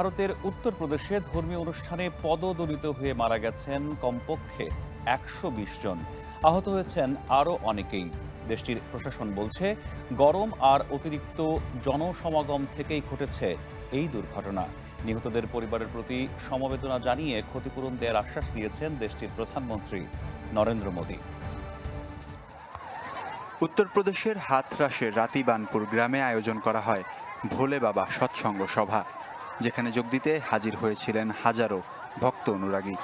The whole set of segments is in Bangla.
ভারতের উত্তরপ্রদেশে ধর্মীয় অনুষ্ঠানে পদদলিত হয়ে মারা গেছেন কমপক্ষে একশো বিশ জন। আহত হয়েছেন আরও অনেকেই। দেশটির প্রশাসন বলছে, গরম আর অতিরিক্ত জনসমাগম থেকেই ঘটেছে এই দুর্ঘটনা। নিহতদের পরিবারের প্রতি সমবেদনা জানিয়ে ক্ষতিপূরণ দেওয়ার আশ্বাস দিয়েছেন দেশটির প্রধানমন্ত্রী নরেন্দ্র মোদী। উত্তরপ্রদেশের হাথরাসের রাতিবানপুর গ্রামে আয়োজন করা হয় ভোলে বাবা সৎসঙ্গ সভা। যেখানে যোগ দিতে হাজির হয়েছিলেন হাজারো ভক্ত অনুরাগী।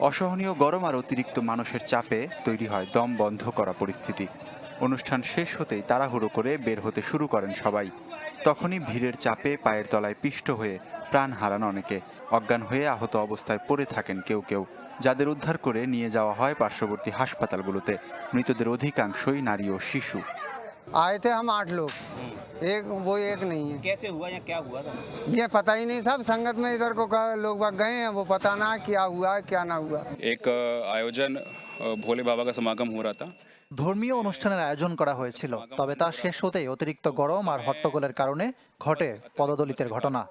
অসহনীয় গরম আর অতিরিক্ত মানুষের চাপে তৈরি হয় দম বন্ধ করা পরিস্থিতি। অনুষ্ঠান শেষ হতেই তাড়াহুড়ো করে বের হতে শুরু করেন সবাই। তখনই ভিড়ের চাপে পায়ের তলায় পিষ্ট হয়ে প্রাণ হারান অনেকে। অজ্ঞান হয়ে আহত অবস্থায় পড়ে থাকেন কেউ কেউ, যাদের উদ্ধার করে নিয়ে যাওয়া হয় পার্শ্ববর্তী হাসপাতালগুলোতে। মৃতদের অধিকাংশই নারী ও শিশু। आए थे हम आठ लोग एक वो एक नहीं है कैसे हुआ या क्या हुआ था ये पता ही नहीं सब संगत में इधर को का- लोग बाग गए हैं वो पता ना क्या हुआ है क्या ना हुआ एक अ, आयोजन अ, भोले बाबा का समागम हो रहा था ধর্মীয় অনুষ্ঠানের আয়োজন করা হয়েছিল তবে তা শেষ হতেই অতিরিক্ত গরম আর হট্টগোলের কারণে ঘটে পদদলিতের ঘটনা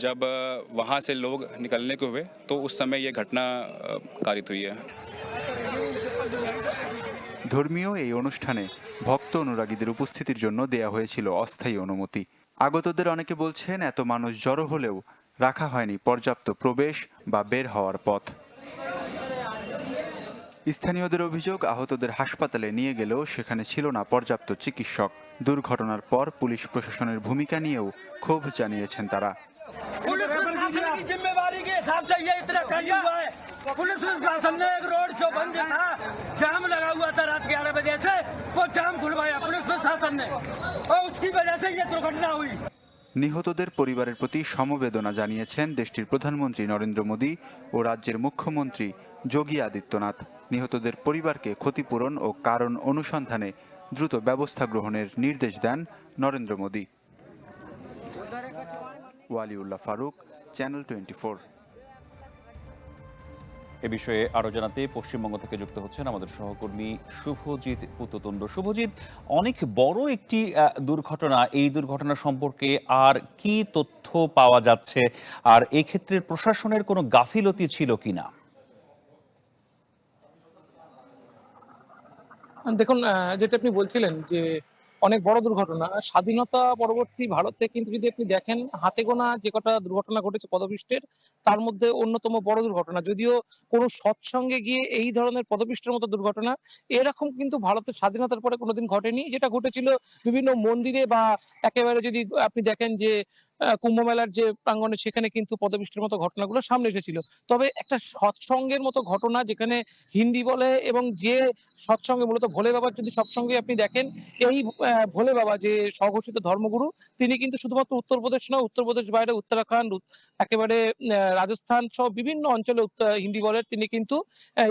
जब अ, वहाँ से लोग निकलने को हुए तो उस समय ये घटना अ, कारित हुई है ধর্মীয় এই অনুষ্ঠানে ভক্ত অনুরাগীদের উপস্থিতির জন্য দেয়া হয়েছিল অস্থায়ী অনুমতি। আগতদের অনেকে বলছেন, এত মানুষ জড়ো হলেও রাখা হয়নি পর্যাপ্ত প্রবেশ বা বের হওয়ার পথ। স্থানীয়দের অভিযোগ, আহতদের হাসপাতালে নিয়ে গেলেও সেখানে ছিল না পর্যাপ্ত চিকিৎসক। দুর্ঘটনার পর পুলিশ প্রশাসনের ভূমিকা নিয়েও ক্ষোভ জানিয়েছেন তারা। पुलिस प्रशासन की जिम्मेवारी के हिसाब से ये इतना कम हुआ है पुलिस प्रशासन ने एक रोड जो बंद था जाम लगा हुआ था रात ग्यारह बजे से वो जाम खुलवाया पुलिस प्रशासन ने और उसकी वजह से ये दुर्घटना हुई নিহতদের পরিবারের প্রতি সমবেদনা জানিয়েছেন দেশটির প্রধানমন্ত্রী নরেন্দ্র মোদী ও রাজ্যের মুখ্যমন্ত্রী যোগী আদিত্যনাথ নিহতদের পরিবারকে ক্ষতিপূরণ ও কারণ অনুসন্ধানে দ্রুত ব্যবস্থা গ্রহণের নির্দেশ দেন নরেন্দ্র মোদী ওয়ালিউল্লাহ ফারুক চ্যানেল টোয়েন্টি এ বিষয়ে আরও জানাতে পশ্চিমবঙ্গ থেকে যুক্ত হচ্ছেন আমাদের সহকর্মী শুভজিৎ পুততুণ্ড শুভজিৎ, অনেক বড় একটি দুর্ঘটনা। এই দুর্ঘটনা সম্পর্কে আর কি তথ্য পাওয়া যাচ্ছে? আর এক্ষেত্রে প্রশাসনের কোনো গাফিলতি ছিল কিনা? দেখুন যেটা আপনি বলছিলেন যে অনেক বড় দুর্ঘটনা। স্বাধীনতা পরবর্তী ভারতে কিন্তু যদি আপনি দেখেন, হাতে গোনা যে কটা দুর্ঘটনা ঘটেছে পদপৃষ্টের তার মধ্যে অন্যতম বড় দুর্ঘটনা। যদিও কোনো সৎসঙ্গে গিয়ে এই ধরনের পদপৃষ্টের মতো দুর্ঘটনা, এরকম কিন্তু ভারতের স্বাধীনতার পরে কোনোদিন ঘটেনি। যেটা ঘটেছিল বিভিন্ন মন্দিরে বা একেবারে যদি আপনি দেখেন যে কুম্ভ মেলার যে প্রাঙ্গণে সেখানে কিন্তু পদপৃষ্ঠের মতো ঘটনাগুলো সামনে এসেছিল। তবে একটা সৎসঙ্গের মতো ঘটনা যেখানে হিন্দি বলে এবং যে সৎসঙ্গে মূলত ভোলে বাবার যদি সৎসঙ্গে আপনি দেখেন, এই ভোলে বাবা যে স্বঘোষিত ধর্মগুরু, তিনি কিন্তু শুধুমাত্র উত্তরপ্রদেশ নয়, উত্তরপ্রদেশ বাইরে উত্তরাখণ্ড, একেবারে রাজস্থান সহ বিভিন্ন অঞ্চলে হিন্দি বলে তিনি কিন্তু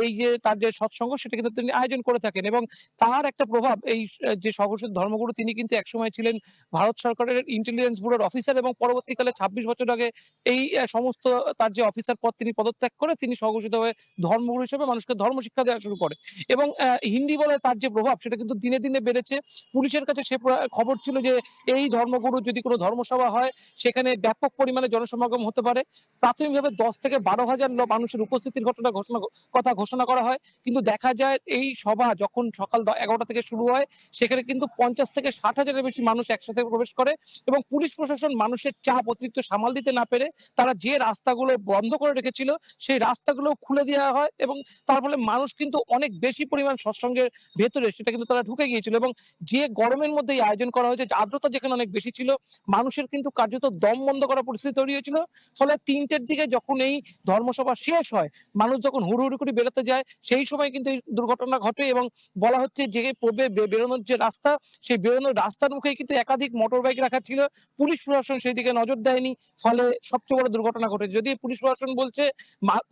এই যে তার যে সৎসঙ্গ, সেটা কিন্তু তিনি আয়োজন করে থাকেন এবং তার একটা প্রভাব এই যে স্বঘোষিত ধর্মগুরু তিনি কিন্তু একসময় ছিলেন ভারত সরকারের ইন্টেলিজেন্স ব্যুরোর অফিসার এবং পরবর্তীকালে ছাব্বিশ বছর আগে এই সমস্ত তার যে অফিসার পদ তিনি পদত্যাগ করে তিনি স্বঘোষিত হয়ে ধর্মগুরু হিসেবে মানুষকে ধর্ম শিক্ষা দেওয়া শুরু করে। এবং হিন্দি বলে তার যে প্রভাব সেটা কিন্তু দিনে দিনে বেড়েছে। পুলিশের কাছে সে খবর ছিল যে এই ধর্মগুরু যদি কোনো ধর্মসভা হয়, সেখানে ব্যাপক পরিমাণে জনসমাগম হতে পারে। প্রাথমিকভাবে দশ থেকে বারো হাজার মানুষের উপস্থিতির ঘটনা ঘোষণা, কথা ঘোষণা করা হয়। কিন্তু দেখা যায় এই সভা যখন সকাল এগারোটা থেকে শুরু হয়, সেখানে কিন্তু পঞ্চাশ থেকে ষাট হাজারের বেশি মানুষ একসাথে প্রবেশ করে এবং পুলিশ প্রশাসন মানুষের চাপ অতিরিক্ত সামাল দিতে না পেরে তারা যে রাস্তাগুলো বন্ধ করে রেখেছিল, সেই রাস্তাগুলো খুলে দেওয়া হয় এবং তার ফলে মানুষ কিন্তু অনেক বেশি পরিমাণ সৎসঙ্গের ভেতরে, সেটা কিন্তু তারা ঢুকে গিয়েছিল এবং যে গরমের মধ্যে এই আয়োজন করা হয়েছে আর্দ্রতা যেখানে অনেক বেশি ছিল, মানুষের কিন্তু কার্যত দম বন্ধ করার পরিস্থিতি তৈরি হয়েছিল। ফলে তিনটের দিকে যখন এই ধর্মসভা শেষ হয়, মানুষ যখন হুড়হুড়ি করে বেরোতে যায়, সেই সময় কিন্তু এই দুর্ঘটনা ঘটে এবং বলা হচ্ছে যে পূর্বে বেরোনোর যে রাস্তা, সেই বেরোনোর রাস্তার মুখেই কিন্তু একাধিক মোটর বাইক রাখা ছিল। পুলিশ প্রশাসন সেই দিকে নজর দেয়নি, ফলে সবচেয়ে বড় দুর্ঘটনা ঘটেছে। যদি পুলিশ প্রশাসন বলছে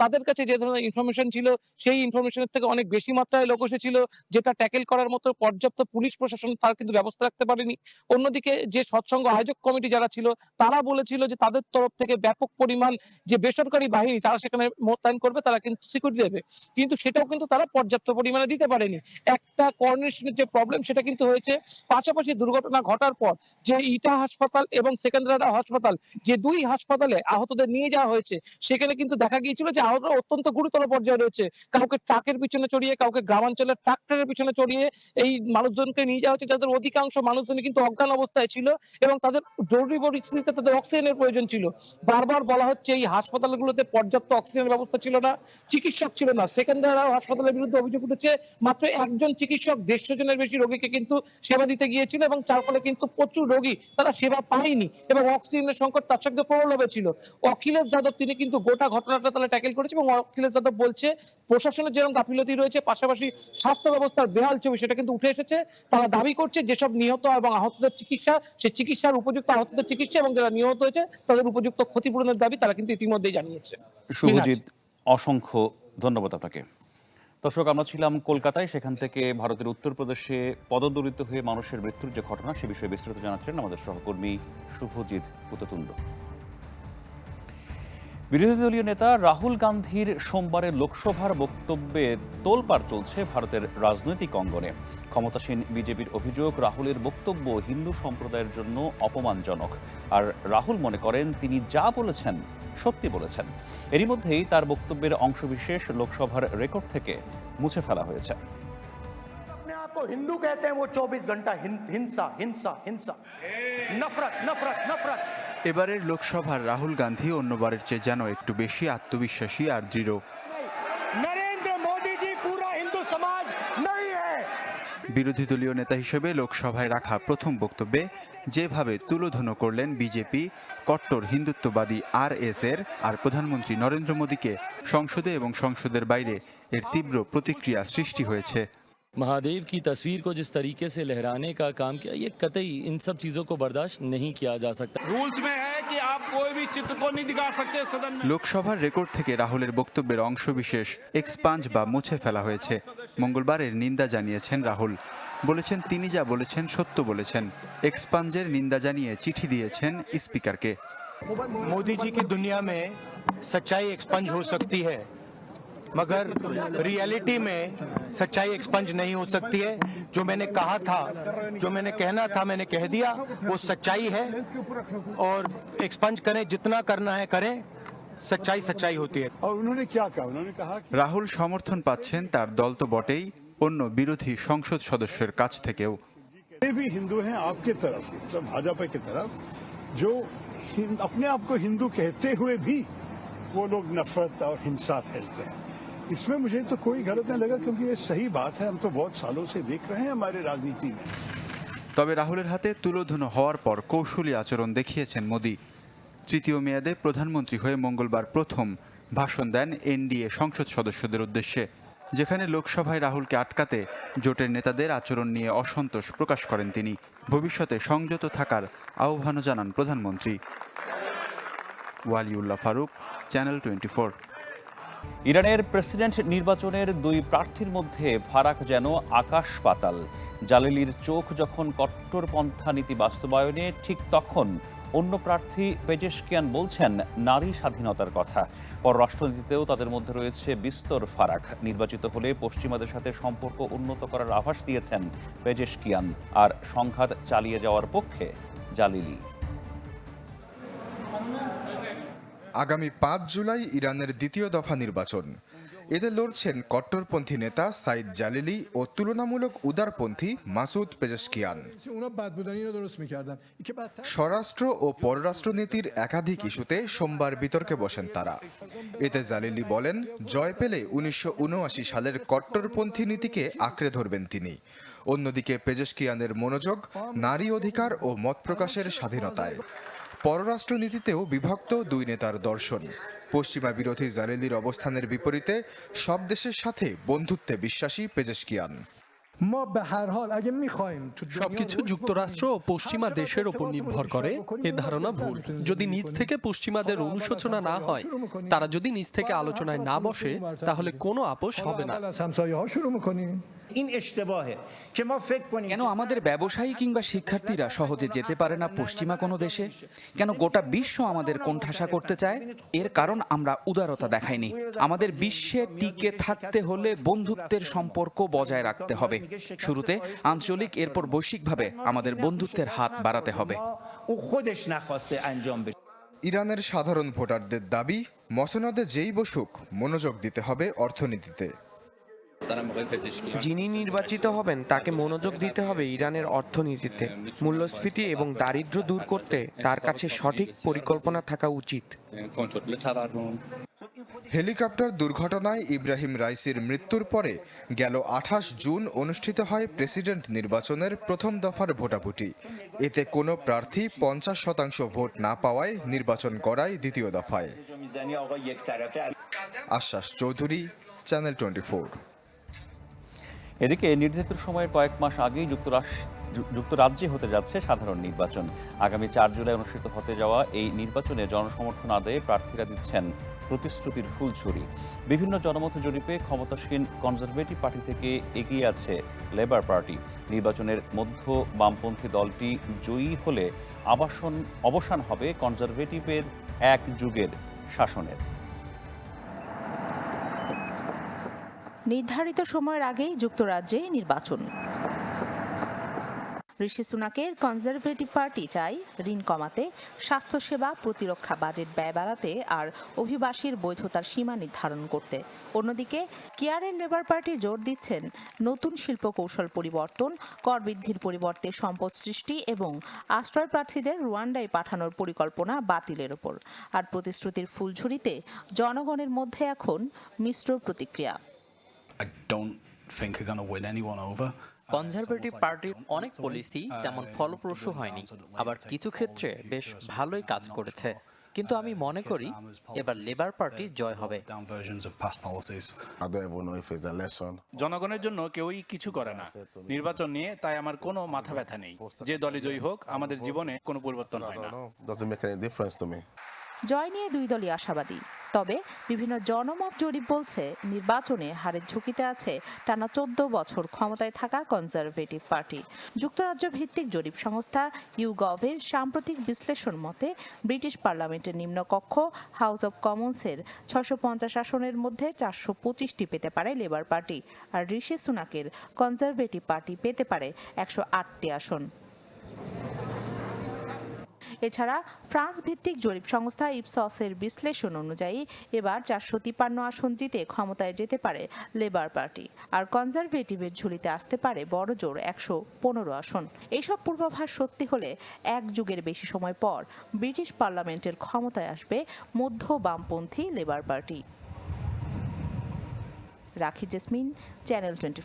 তাদের কাছে যে ধরনের ইনফরমেশন ছিল, সেই ইনফরমেশনের থেকে অনেক বেশি মাত্রায় লোক এসেছিল, যেটা ট্যাকেল করার মতো পর্যাপ্ত পুলিশ প্রশাসন তার কিন্তু ব্যবস্থা রাখতে পারেনি। অন্যদিকে যে সৎসঙ্গ আয়োজক কমিটি যারা ছিল, তারা বলেছিল যে তাদের তরফ থেকে ব্যাপক পরিমাণ যে বেসরকারি বাহিনী, তারা সেখানে মোতায়েন করবে, তারা কিন্তু সিকিউরিটি দেবে। কিন্তু সেটাও কিন্তু তারা পর্যাপ্ত পরিমাণে দিতে পারেনি। একটা কোঅর্ডিনেশনের যে প্রবলেম সেটা কিন্তু হয়েছে। পাশাপাশি দুর্ঘটনা ঘটার পর যে ইটা হাসপাতাল এবং সেকেন্দ্রাবাদ হাসপাতাল, যে দুই হাসপাতালে আহতদের নিয়ে যাওয়া হয়েছে, সেখানে কিন্তু দেখা গিয়েছিল যে আহতরা অত্যন্ত গুরুতর পর্যায়ে রয়েছে। কাউকে ট্রাকের পিছনে চড়িয়ে, কাউকে গ্রামাঞ্চলের ট্রাক্টরের পিছনে চড়িয়ে এই মানুষজনকে নিয়ে যাওয়া হচ্ছে, যাদের অধিকাংশ মানুষজনই কিন্তু অজ্ঞান অবস্থায় ছিল এবং তাদের জরুরি পরিস্থিতিতে তাদের অক্সিজেনের প্রয়োজন ছিল। বারবার বলা হচ্ছে এই হাসপাতালগুলোতে পর্যাপ্ত অক্সিজেনের ব্যবস্থা ছিল না, চিকিৎসক ছিল না। সেকেন্ডারাও হাসপাতালের বিরুদ্ধে অভিযোগ উঠেছে, মাত্র একজন চিকিৎসক দেড়শো জনের বেশি রোগীকে কিন্তু সেবা দিতে গিয়েছিল এবং যার ফলে কিন্তু প্রচুর রোগী তারা সেবা পায়নি এবং অক্সিজেনের সংকট তার সঙ্গে প্রবল হয়েছিল অখিলেশ যাদব তিনি কিন্তু গোটা ঘটনাটা তাহলে ট্যাকেল করেছে এবং অখিলেশ যাদব বলছে প্রশাসনের যেরকম গাফিলতি রয়েছে পাশাপাশি স্বাস্থ্য ব্যবস্থার বেহাল ছবি সেটা কিন্তু উঠে এসেছে। তারা দাবি করছে যেসব নিহত এবং আহতদের চিকিৎসা সে চিকিৎসার উপযুক্ত আহতদের চিকিৎসা এবং যারা নিহত হয়েছে তাদের উপযুক্ত ক্ষতিপূরণের দাবি তারা কিন্তু ইতিমধ্যেই জানিয়েছে। শুভজিৎ অসংখ্য ধন্যবাদ আপনাকে। দর্শক, আমরা ছিলাম কলকাতায়। সেখান থেকে ভারতের উত্তরপ্রদেশে পদদলিত হয়ে মানুষের মৃত্যুর যে ঘটনা, সে বিষয়ে বিস্তারিত জানাচ্ছেন আমাদের সহকর্মী শুভজিৎ পুততুণ্ড বিরোধী দলীয় নেতা রাহুল গান্ধীর সোমবারের লোকসভার বক্তব্যে তোলপাড় চলছে ভারতের রাজনৈতিক অঙ্গনে ক্ষমতাসীন বিজেপির অভিযোগ রাহুলের বক্তব্য হিন্দু সম্প্রদায়ের জন্য অপমানজনক আর রাহুল মনে করেন তিনি যা বলেছেন সত্যি বলেছেন এরই মধ্যেই তার বক্তব্যের অংশবিশেষ লোকসভার রেকর্ড থেকে মুছে ফেলা হয়েছে अपने आप को हिंदू कहते हैं वो 24 घंटा हिं- हिंसा हिंसा हिंसा नफरत नफरत नफरत এবারের লোকসভার রাহুল গান্ধী অন্যবারের চেয়ে যেন একটু বেশি আত্মবিশ্বাসী আর দৃঢ়। বিরোধী দলীয় নেতা হিসেবে লোকসভায় রাখা প্রথম বক্তব্যে যেভাবে তুলোধন করলেন বিজেপি কট্টর হিন্দুত্ববাদী আর এর আর প্রধানমন্ত্রী নরেন্দ্র মোদীকে সংসদে এবং সংসদের বাইরে এর তীব্র প্রতিক্রিয়া সৃষ্টি হয়েছে। महादेव की तस्वीर को जिस तरीके से लहराने का काम किया ये कतई इन सब चीज़ों को बर्दाश्त नहीं किया जा सकता रूल्स में है कि आप कोई भी चित्र को नहीं दिखा सकते सदन में লোকসভার রেকর্ড থেকে রাহুলের বক্তব্যের অংশবিশেষ এক্সপাঞ্জ বা মুছে ফেলা হয়েছে মঙ্গলবার এর নিন্দা জানিয়েছেন রাহুল বলেছেন তিনি যা বলেছেন সত্য বলেছেন এক্সপাঞ্জের নিন্দা জানিয়ে চিঠি দিয়েছেন স্পিকারকে मोदी जी की दुनिया में सच्चाई एक्सपंज हो सकती है मगर रियलिटी में सच्चाई एक्सपंज नहीं हो सकती है जो मैंने कहा था जो मैंने कहना था मैंने कह दिया वो सच्चाई है और एक्सपंज करें जितना करना है करें सच्चाई सच्चाई होती है और उन्होंने क्या कहा उन्होंने कहा कि রাহুল সমর্থন পাচ্ছেন তার দল তো বটেই অন্য বিরোধী সংসদ সদস্যের কাছ থেকেও ये भी हिंदू हैं आपके तरफ मतलब भाजपा की तरफ जो हिं- अपने आप को हिंदू कहते हुए भी वो लोग नफरत और हिंसा फैलते हैं इसमें मुझे तो कोई गलत नहीं लगा क्योंकि ये सही बात है हम तो बहुत सालों से देख रहे हैं हमारे राजनीति में তবে রাহুলের হাতে তুলোধুনো হওয়ার পর কৌশলী আচরণ দেখিয়েছেন মোদী তৃতীয় মেয়াদে প্রধানমন্ত্রী হয়ে মঙ্গলবার প্রথম ভাষণ দেন এনডিএ সংসদ সদস্যদের উদ্দেশ্যে যেখানে লোকসভায় রাহুলকে আটকাতে জোটের নেতাদের আচরণ নিয়ে অসন্তোষ প্রকাশ করেন তিনি ভবিষ্যতে সংযত থাকার আহ্বানও জানান প্রধানমন্ত্রী ওয়ালিউল্লাহ ফারুক চ্যানেল টোয়েন্টি ইরানের প্রেসিডেন্ট নির্বাচনের দুই প্রার্থীর মধ্যে ফারাক যেন আকাশ পাতাল। জালিলির চোখ যখন কট্টরপন্থা নীতি বাস্তবায়নে, ঠিক তখন অন্য প্রার্থী পেজেশকিয়ান বলছেন নারী স্বাধীনতার কথা। পররাষ্ট্রনীতিতেও তাদের মধ্যে রয়েছে বিস্তর ফারাক। নির্বাচিত হলে পশ্চিমাদের সাথে সম্পর্ক উন্নত করার আভাস দিয়েছেন পেজেশকিয়ান। আর সংঘাত চালিয়ে যাওয়ার পক্ষে জালিলি। আগামী পাঁচ জুলাই ইরানের দ্বিতীয় দফা নির্বাচন। এতে লড়ছেন কট্টরপন্থী নেতা সাইদ জালিলি ও তুলনামূলক উদারপন্থী মাসুদ পেজেশকিয়ান। স্বরাষ্ট্র ও পররাষ্ট্রনীতির একাধিক ইস্যুতে সোমবার বিতর্কে বসেন তারা। এতে জালিলি বলেন, জয় পেলে উনিশশো উনআশি সালের কট্টরপন্থী নীতিকে আঁকড়ে ধরবেন তিনি। অন্যদিকে পেজেশকিয়ানের মনোযোগ, নারী অধিকার ও মত প্রকাশের স্বাধীনতায়। পররাষ্ট্রনীতিতেও বিভক্ত দুই নেতার দর্শন। পশ্চিমা বিরোধী জালিলির অবস্থানের বিপরীতে সব দেশের সাথে বন্ধুত্বে বিশ্বাসী পেজেশকিয়ান। সবকিছু যুক্তরাষ্ট্র ও পশ্চিমা দেশের উপর নির্ভর করে এ ধারণা ভুল। যদি নিজ থেকে পশ্চিমাদের অনুশোচনা না হয় তারা যদি নিজ থেকে আলোচনায় না বসে তাহলে কোনো আপোষ হবে না। কেন আমাদের ব্যবসায়ী কিংবা শিক্ষার্থীরা সহজে যেতে পারে না পশ্চিমা কোনো দেশে? কেন গোটা বিশ্ব আমাদের কোণঠাসা করতে চায়? এর কারণ আমরা উদারতা দেখাইনি। আমাদের বিশ্বে টিকে থাকতে হলে বন্ধুত্বের সম্পর্ক বজায় রাখতে হবে। শুরুতে আঞ্চলিক এরপর বৈশ্বিকভাবে আমাদের বন্ধুত্বের হাত বাড়াতে হবে। ইরানের সাধারণ ভোটারদের দাবি মসনদে যেই বসুক মনোযোগ দিতে হবে অর্থনীতিতে। যিনি নির্বাচিত হবেন তাকে মনোযোগ দিতে হবে ইরানের অর্থনীতিতে। মূল্যস্ফীতি এবং দারিদ্র দূর করতে তার কাছে সঠিক পরিকল্পনা থাকা উচিত। হেলিকপ্টার দুর্ঘটনায় ইব্রাহিম রাইসির মৃত্যুর পরে গেল আঠাশ জুন অনুষ্ঠিত হয় প্রেসিডেন্ট নির্বাচনের প্রথম দফার ভোটাভুটি। এতে কোনো প্রার্থী পঞ্চাশ শতাংশ ভোট না পাওয়ায় নির্বাচন করায় দ্বিতীয় দফায়। আশ্বাস চৌধুরী চ্যানেল টোয়েন্টি এদিকে নির্ধারিত সময়ের কয়েক মাস আগেই যুক্তরাষ্ট্র যুক্তরাজ্যে হতে যাচ্ছে সাধারণ নির্বাচন। আগামী চার জুলাই অনুষ্ঠিত হতে যাওয়া এই নির্বাচনে জনসমর্থন আদায়ে প্রার্থীরা দিচ্ছেন প্রতিশ্রুতির ফুলছড়ি বিভিন্ন জনমত জরিপে ক্ষমতাসীন কনজারভেটিভ পার্টি থেকে এগিয়ে আছে লেবার পার্টি। নির্বাচনের মধ্য বামপন্থী দলটি জয়ী হলে আবাসন অবসান হবে কনজারভেটিভের এক যুগের শাসনের। নির্ধারিত সময়ের আগেই যুক্তরাজ্যে নির্বাচন। ঋষি সুনাকের কনজারভেটিভ পার্টি চাই ঋণ কমাতে, স্বাস্থ্যসেবা প্রতিরক্ষা বাজেট ব্যয় বাড়াতে আর অভিবাসীর বৈধতার সীমা নির্ধারণ করতে। অন্যদিকে, কেয়ার কেয়ারের লেবার পার্টি জোর দিচ্ছেন নতুন শিল্প কৌশল পরিবর্তন, কর বৃদ্ধির পরিবর্তে সম্পদ সৃষ্টি এবং আশ্রয় প্রার্থীদের রুয়ান্ডায় পাঠানোর পরিকল্পনা বাতিলের ওপর। আর প্রতিশ্রুতির ফুলঝুরিতে জনগণের মধ্যে এখন মিশ্র প্রতিক্রিয়া। কনজারভেটিভ পার্টির অনেক পলিসি তেমন ফলপ্রসূ হয়নি। আবার কিছু ক্ষেত্রে বেশ ভালোই কাজ করেছে। কিন্তু আমি মনে করি এবার লেবার পার্টি জয় হবে। জনগণের জন্য কেউই কিছু করে না। নির্বাচন নিয়ে তাই আমার কোনো মাথা ব্যথা নেই। যে দলে জয়ী হোক আমাদের জীবনে কোনো পরিবর্তন হয় না। জয় নিয়ে দুই দলই আশাবাদী। তবে বিভিন্ন জনমত জরিপ বলছে, নির্বাচনে হারের ঝুঁকিতে আছে টানা চোদ্দ বছর ক্ষমতায় থাকা কনজারভেটিভ পার্টি। যুক্তরাজ্য ভিত্তিক জরিপ সংস্থা ইউগভের সাম্প্রতিক বিশ্লেষণ মতে, ব্রিটিশ পার্লামেন্টের নিম্নকক্ষ হাউস অব কমন্সের ছশো পঞ্চাশ আসনের মধ্যে চারশো পঁচিশটি পেতে পারে লেবার পার্টি, আর ঋষি সুনাকের কনজারভেটিভ পার্টি পেতে পারে একশো আটটি আসন। এছাড়া ফ্রান্স ভিত্তিক জরিপ সংস্থা ইপসসের বিশ্লেষণ অনুযায়ী এবার চারশো তিপ্পান্ন আসন জিতে ক্ষমতায় যেতে পারে লেবার পার্টি। আর কনজারভেটিভের ঝুলিতে আসতে পারে বড় জোর একশো পনেরো আসন। এইসব পূর্বাভাস সত্যি হলে এক যুগের বেশি সময় পর ব্রিটিশ পার্লামেন্টের ক্ষমতায় আসবে মধ্য বামপন্থী Labour Party. Rakhi Jesmin, channel twenty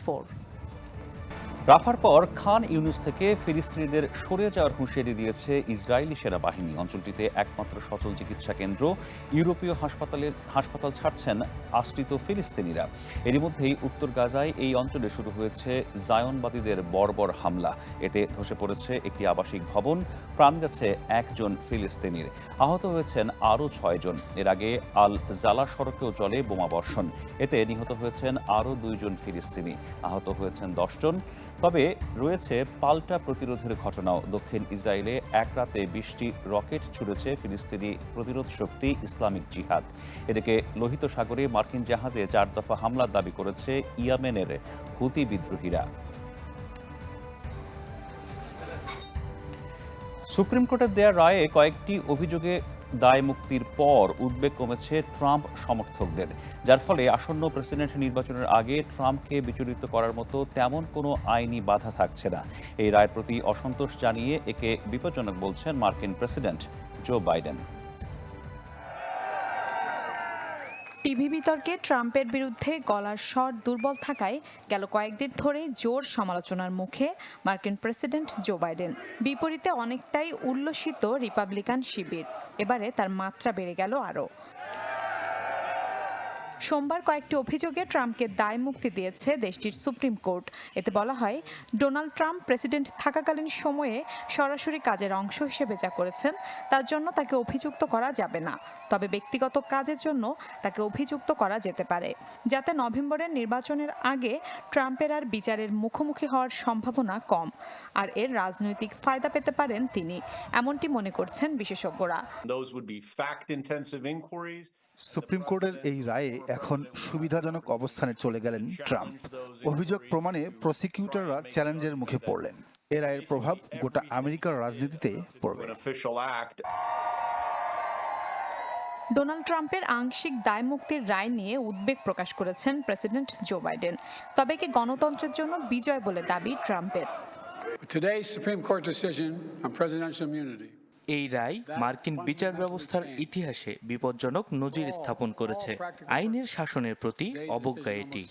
রাফার পর খান ইউনুস থেকে ফিলিস্তিনিদের সরে যাওয়ার হুঁশিয়ারি দিয়েছে ইসরায়েলি সেনাবাহিনী। অঞ্চলটিতে একমাত্র সচল চিকিৎসা কেন্দ্র। ইউরোপীয় হাসপাতালের হাসপাতাল ছাড়ছেন আশ্রিত ফিলিস্তিনিরা। এরই মধ্যেই উত্তর গাজায় এই অঞ্চলে শুরু হয়েছে জায়নবাদীদের বর্বর হামলা। এতে ধসে পড়েছে একটি আবাসিক ভবন, প্রাণ গেছে একজন ফিলিস্তিনির। আহত হয়েছেন আরও ছয়জন এর আগে আল জালা সড়কেও চলে বোমাবর্ষণ এতে নিহত হয়েছেন আরও দুইজন ফিলিস্তিনি। আহত হয়েছেন দশজন তবে রয়েছে পাল্টা প্রতিরোধের ঘটনাও। দক্ষিণ ইসরায়েলে এক রাতে বৃষ্টি রকেট ছুড়েছে ফিলিস্তিনি প্রতিরোধ শক্তি ইসলামিক জিহাদ। এদিকে লোহিত সাগরে মার্কিন জাহাজে চার দফা হামলার দাবি করেছে ইয়ামেনের হুতি বিদ্রোহীরা। সুপ্রিম কোর্টের দেয়া রায়ে কয়েকটি অভিযোগে দায় মুক্তির পর উদ্বেগ কমেছে ট্রাম্প সমর্থকদের। যার ফলে আসন্ন প্রেসিডেন্ট নির্বাচনের আগে ট্রাম্পকে বিচলিত করার মতো তেমন কোনো আইনি বাধা থাকছে না। এই রায়ের প্রতি অসন্তোষ জানিয়ে একে বিপজ্জনক বলছেন মার্কিন প্রেসিডেন্ট জো বাইডেন। টিভি বিতর্কে ট্রাম্পের বিরুদ্ধে গলার স্বর দুর্বল থাকায় গেল কয়েকদিন ধরে জোর সমালোচনার মুখে মার্কিন প্রেসিডেন্ট জো বাইডেন। বিপরীতে অনেকটাই উল্লসিত রিপাবলিকান শিবির। এবারে তার মাত্রা বেড়ে গেল আরও। সোমবার কয়েকটি অভিযোগে ট্রাম্পকে দায় মুক্তি দিয়েছে দেশটির সুপ্রিম কোর্ট। এতে বলা হয়, ডোনাল্ড ট্রাম্প প্রেসিডেন্ট থাকাকালীন সময়ে সরাসরি কাজের অংশ হিসেবে যা করেছেন, তার জন্য তাকে অভিযুক্ত করা যাবে না। তবে ব্যক্তিগত কাজের জন্য তাকে অভিযুক্ত করা যেতে পারে, যাতে নভেম্বরের নির্বাচনের আগে ট্রাম্পের আর বিচারের মুখোমুখি হওয়ার সম্ভাবনা কম, আর এর রাজনৈতিক ফায়দা পেতে পারেন তিনি, এমনটি মনে করছেন বিশেষজ্ঞরা। সুপ্রিম কোর্টের এই রায়ে এখন সুবিধাজনক অবস্থানে চলে গেলেন ট্রাম্প। অভিযোগ প্রমাণে প্রসিকিউটররা চ্যালেঞ্জের মুখে পড়লেন। এ রায়ের প্রভাব গোটা আমেরিকার রাজনীতিতে পড়বে। ডোনাল্ড ট্রাম্পের আংশিক দায় মুক্তির রায় নিয়ে উদ্বেগ প্রকাশ করেছেন প্রেসিডেন্ট জো বাইডেন। তবে কি গণতন্ত্রের জন্য বিজয় বলে দাবি ট্রাম্পের। Today's Supreme Court decision on presidential immunity এই রায় মার্কিন বিচার ব্যবস্থার ইতিহাসে বিপজ্জনক নজির স্থাপন করেছে। আইনের শাসনের প্রতি অবজ্ঞা এটি.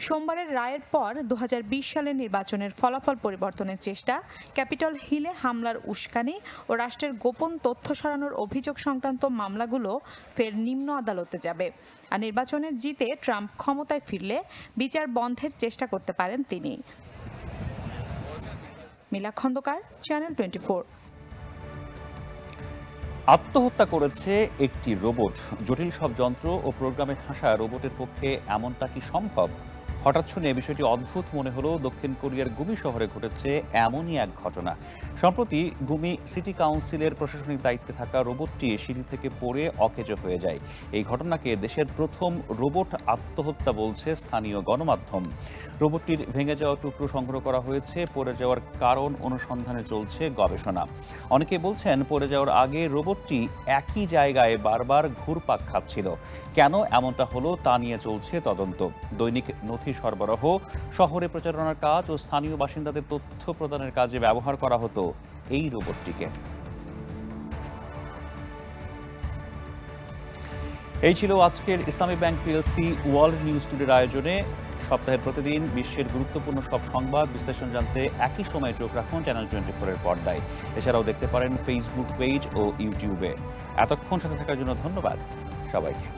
সোমবারের রায়ের পর দু সালের নির্বাচনের ফলাফল পরিবর্তনের চেষ্টা, ক্যাপিটল হিলে হামলার উস্কানি ও রাষ্ট্রের গোপন তথ্য সরানোর অভিযোগ সংক্রান্ত মামলাগুলো ফের নিম্ন আদালতে যাবে। আর নির্বাচনে জিতে ট্রাম্প ক্ষমতায় ফিরলে বিচার বন্ধের চেষ্টা করতে পারেন তিনি। মিলা খন্দকার চ্যানেল টোয়েন্টি আত্মহত্যা করেছে একটি রোবট। জটিল সব যন্ত্র ও প্রোগ্রামে ঠাসা রোবটের পক্ষে এমনটা কি সম্ভব? হঠাৎ শুনে বিষয়টি অদ্ভুত মনে হলো, দক্ষিণ কোরিয়ার গুমি শহরে ঘটেছে এমনই এক ঘটনা। সম্প্রতি গুমি সিটি কাউন্সিলের প্রশাসনিক দায়িত্বে থাকা রোবটটি সিঁড়ি থেকে পড়ে অকেজো হয়ে যায়। এই ঘটনাকে দেশের প্রথম রোবট আত্মহত্যা বলছে স্থানীয় গণমাধ্যম। রোবটটির ভেঙে যাওয়া টুকরো সংগ্রহ করা হয়েছে, পড়ে যাওয়ার কারণ অনুসন্ধানে চলছে গবেষণা। অনেকে বলছেন, পড়ে যাওয়ার আগে রোবটটি একই জায়গায় বারবার ঘুরপাক খাচ্ছিল। কেন এমনটা হলো তা নিয়ে চলছে তদন্ত। দৈনিক নথি সরবরাহ, শহরে প্রচারণার কাজ ও স্থানীয় বাসিন্দাদের তথ্য প্রদানের কাজে ব্যবহার করা হতো এই রোবটটিকে। এই ছিল আজকের Islami Bank PLC World News টুডের আয়োজনে। সপ্তাহের প্রতিদিন বিশ্বের গুরুত্বপূর্ণ সব সংবাদ বিশ্লেষণ জানতে একই সময় চোখ রাখুন চ্যানেল টোয়েন্টি ফোরের পর্দায়। এছাড়াও দেখতে পারেন ফেসবুক পেজ ও ইউটিউবে এতক্ষণ সাথে থাকার জন্য ধন্যবাদ। সবাইকে।